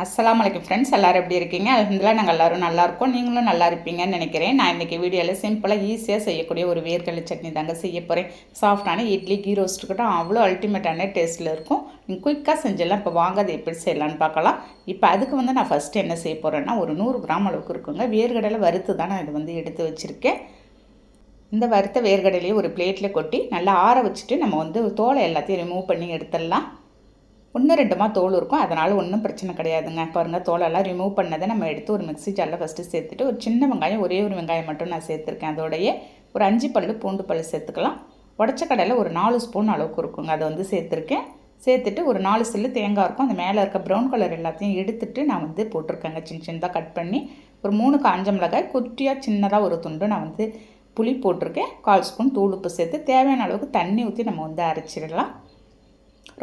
அஸ்லாம் அலைக்கும் ஃப்ரெண்ட்ஸ் எல்லோரும் எப்படி இருக்கீங்க? அதுல நாங்கள் எல்லாரும் நல்லாயிருக்கோம் நீங்களும் நல்லா இருப்பீங்கன்னு நினைக்கிறேன். நான் இன்றைக்கி வீடியோவில் சிம்பிளாக ஈஸியாக செய்யக்கூடிய ஒரு வேர்க்கடலை சட்னி தாங்க செய்ய போகிறேன் சாஃப்டான இட்லி கீ ரோஸ்ட்டுக்கிட்டும் அவ்வளோ அல்டிமேட்டான டேஸ்ட்டில் இருக்கும். நீங்கள் குயிக்காக செஞ்சிடலாம் இப்போ வாங்க அதை எப்படி செய்யலான்னு பார்க்கலாம். இப்போ அதுக்கு வந்து நான் ஃபஸ்ட்டு என்ன செய்ய போகிறேன்னா ஒரு நூறு கிராம் அளவுக்கு இருக்குங்க. வேர்க்கடலை வறுத்து தான் நான் இது வந்து எடுத்து வச்சுருக்கேன். இந்த வறுத்த வேர்க்கடலையை ஒரு பிளேட்டில் கொட்டி நல்லா ஆற வச்சுட்டு நம்ம வந்து தோலை எல்லாத்தையும் ரிமூவ் பண்ணி எடுத்துடலாம். ஒன்று ரெண்டுமா தோல் இருக்கும். அதனால் ஒன்றும் பிரச்சனை கிடையாதுங்க. பாருங்கள் தோலெல்லாம் ரிமூவ் பண்ணதை நம்ம எடுத்து ஒரு மிக்ஸி ஜாரில் ஃபஸ்ட்டு சேர்த்துட்டு ஒரு சின்ன வெங்காயம் ஒரே ஒரு வெங்காயம் மட்டும் நான் சேர்த்துருக்கேன். அதோடைய ஒரு அஞ்சு பல்லு பூண்டு பல்லு சேர்த்துக்கலாம். உடச்ச கடையில் ஒரு நாலு ஸ்பூன் அளவுக்கு இருக்குங்க. அதை வந்து சேர்த்துருக்கேன். சேர்த்துட்டு ஒரு நாலு சில்லு தேங்காய் இருக்கும். அந்த மேலே இருக்க ப்ரௌன் கலர் எல்லாத்தையும் எடுத்துட்டு நான் வந்து போட்டிருக்கேங்க. சின்ன சின்னதாக கட் பண்ணி ஒரு மூணு காஞ்ச மிளகாய் குட்டியாக சின்னதாக ஒரு துண்டு நான் வந்து புளி போட்டிருக்கேன். கால் ஸ்பூன் தூள் உப்பு சேர்த்து தேவையான அளவுக்கு தண்ணி ஊற்றி நம்ம வந்து அரைச்சிடலாம்.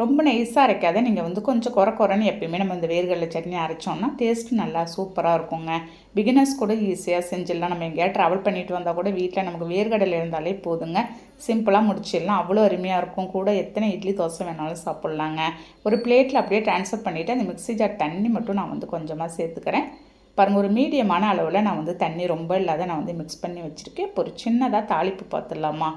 ரொம்ப நைஸாக அரைக்காத நீங்கள் வந்து கொஞ்சம் குறை குறைன்னு எப்பயுமே நம்ம இந்த வேர்கடலை சட்னி அரைச்சோம்னா டேஸ்ட்டு நல்லா சூப்பராக இருக்குங்க. பிகினர்ஸ் கூட ஈஸியாக செஞ்சிடலாம். நம்ம எங்கேயா ட்ராவல் பண்ணிட்டு வந்தால் கூட வீட்டில் நமக்கு வேர்கடலை இருந்தாலே போதுங்க. சிம்பிளாக முடிச்சிடலாம். அவ்வளோ அருமையாக இருக்கும். கூட எத்தனை இட்லி தோசை வேணாலும் சாப்பிட்லாங்க. ஒரு பிளேட்டில் அப்படியே ட்ரான்ஸ்ஃபர் பண்ணிவிட்டு அந்த மிக்ஸி ஜார் தண்ணி மட்டும் நான் வந்து கொஞ்சமாக சேர்த்துக்கிறேன். பாருங்கள் ஒரு மீடியமான அளவில் நான் வந்து தண்ணி ரொம்ப இல்லாத நான் வந்து மிக்ஸ் பண்ணி வச்சுருக்கேன். இப்போ ஒரு சின்னதாக தாளிப்பு பார்த்துடலாமா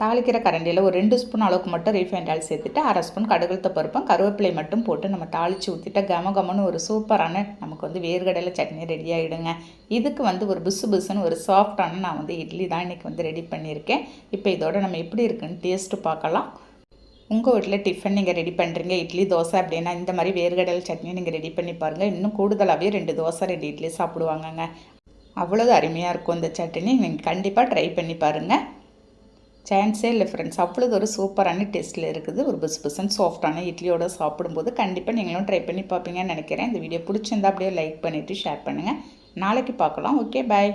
தாளிக்கிற கரண்டியில் ஒரு ரெண்டு ஸ்பூன் அளவுக்கு மட்டும் ரீஃபைண்ட் ஆயில் சேர்த்துட்டு அரை ஸ்பூன் கடுகுலத்த பருப்பும் கருவேப்பிலை மட்டும் போட்டு நம்ம தாளித்து ஊற்றிட்டு கம கமன்னு ஒரு சூப்பரான நமக்கு வந்து வேர்கடலை சட்னி ரெடி ஆகிடுங்க இதுக்கு வந்து ஒரு புசு புசுன்னு ஒரு சாஃப்டான நான் வந்து இட்லி தான் இன்றைக்கி வந்து ரெடி பண்ணியிருக்கேன். இப்போ இதோட நம்ம எப்படி இருக்குன்னு டேஸ்ட்டு பார்க்கலாம். உங்கள் வீட்டில் டிஃபன் நீங்கள் ரெடி பண்ணுறீங்க இட்லி தோசை அப்படின்னா இந்த மாதிரி வேர்கடலை சட்னி நீங்கள் ரெடி பண்ணி பாருங்கள் இன்னும் கூடுதலாகவே ரெண்டு தோசை ரெண்டு இட்லி சாப்பிடுவாங்கங்க. அவ்வளோ அருமையாக இருக்கும் இந்த சட்னி. நீங்கள் கண்டிப்பாக ட்ரை பண்ணி பாருங்கள் சான்ஸே இல்லை ஃப்ரெண்ட்ஸ் அவ்வளோ ஒரு சூப்பரான டேஸ்ட்டில் இருக்குது. ஒரு பிஸ் பிசன் சாஃப்டான இட்லியோட சாப்பிடும்போது கண்டிப்பாக நீங்களும் ட்ரை பண்ணி பார்ப்பீங்கன்னு நினைக்கிறேன். இந்த வீடியோ பிடிச்சிருந்தா அப்படியே லைக் பண்ணிவிட்டு ஷேர் பண்ணுங்கள் நாளைக்கு பார்க்கலாம். Okay bye